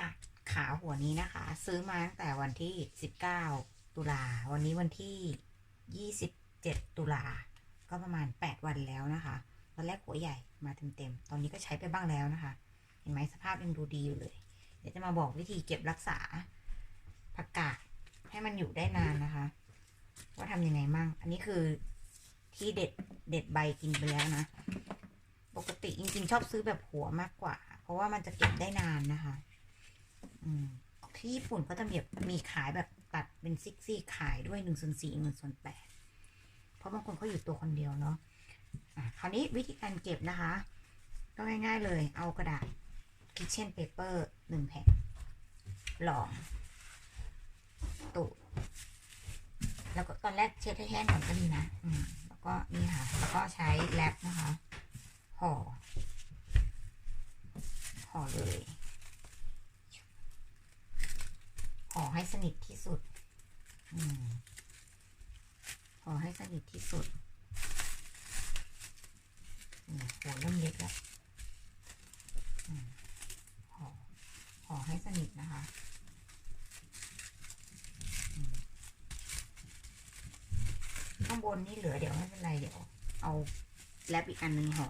กาศขาหัวนี้นะคะ ซื้อมาตั้งแต่วันที่ 19 ตุลา วันนี้วันที่ 27 ตุลา ก็ประมาณ 8 วันแล้วนะคะตอนแรกหัวใหญ่มาเต็มๆ ตอนนี้ก็ใช้ไปบ้างแล้วนะคะ เห็นไหมสภาพยังดูดีอยู่เลย เดี๋ยวจะมาบอกวิธีเก็บรักษาผักกาดให้มันอยู่ได้นานนะคะ ว่าทำยังไงมั่ง อันนี้คือที่เด็ดเด็ดใบกินไปแล้วนะ ปกติจริงๆ ชอบซื้อแบบหัวมากกว่า เพราะว่ามันจะเก็บได้นานนะคะ ที่ญี่ปุ่นก็จะมีแบบมีขายแบบตัดเป็นซิกซี่ขายด้วยหนึ่งส่วนสี่หนึ่งส่วนแปดเพราะบางคนเขาอยู่ตัวคนเดียวเนาะะคราวนี้วิธีการเก็บนะคะ ก็ง่ายๆเลยเอากระดาษ kitchen paper หนึ่งแผ่นรองตุแล้วก็ตอนแรกเช็ดให้แห้งก่อนก็ดีนะอืมแล้วก็นี่ค่ะ แล้วก็ใช้แรปนะคะห่อห่อเลย ห่ อให้สนิทที่สุดอืมห่อให้สนิทที่สุดหัวเริ่มเล็กแล้วอืมห่อห่อให้สนิทนะคะข้างบนนี่เหลือเดี๋ยวไม่เป็นไรเดี๋ยว เอาแรปอีกอันหนึ่งห่อ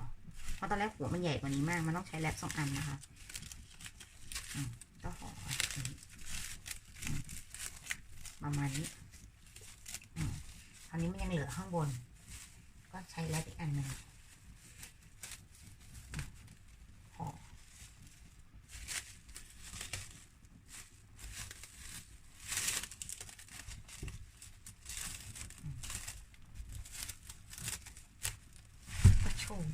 เพราะตอนแรกหัวมันใหญ่กว่านี้มาก มันต้องใช้แรปสองอันนะคะก็ห่อห่อ ประมาณนี้อืมคราวนี้มันยังเหลือข้างบน ก็ใช้แล้วอีกอันหนึ่งอืมห่ออืมก็โชว์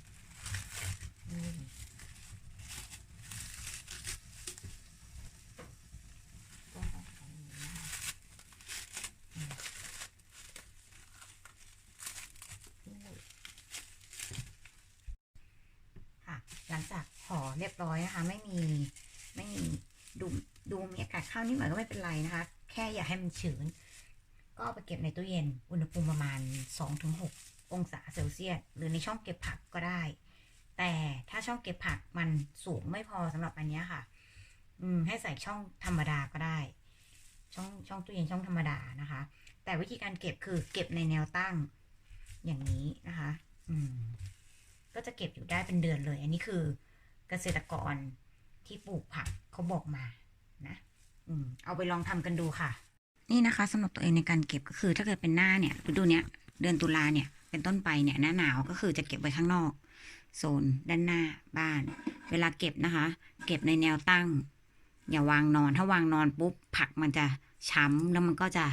นี่ก็ห่อแบบนี้นะคะอืมนี่เลยค่ะ ห ลังจากห่อเรียบร้อยนะคะ ไม่มีไม่มีดูดูมีอากาศเข้านิดหน่อยก็ไม่เป็นไรนะคะ แค่อย่าให้มันชื้น ก็ไปเก็บในตู้เย็น อุณหภูมิประมาณ 2-6 องศาเซลเซียส หรือในช่องเก็บผักก็ได้ แต่ถ้าช่องเก็บผักมันสูงไม่พอสำหรับอันนี้ค่ะ อืม ให้ใส่ช่องธรรมดาก็ได้ ช่องช่องตู้เย็นช่องธรรมดานะคะ แต่วิธีการเก็บคือเก็บในแนวตั้งอย่างนี้นะคะ จะเก็บอยู่ได้เป็นเดือนเลย อันนี้คือเกษตรกรที่ปลูกผักเขาบอกมานะอืมเอาไปลองทำกันดูค่ะ นี่นะคะสำหรับตัวเองในการเก็บก็คือ ถ้าเกิดเป็นหน้าเนี่ยฤดูเนี้ยเดือนตุลาเนี่ย เป็นต้นไปเนี่ยหน้าหนาวก็คือจะเก็บไว้ข้างนอก โซนด้านหน้าบ้าน เวลาเก็บนะคะ เก็บในแนวตั้ง อย่าวางนอนถ้าวางนอนปุ๊บผักมันจะช้ำแล้วมันก็จะ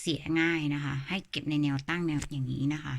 เสียง่ายนะคะ ให้เก็บในแนวตั้งแนวอย่างนี้นะคะ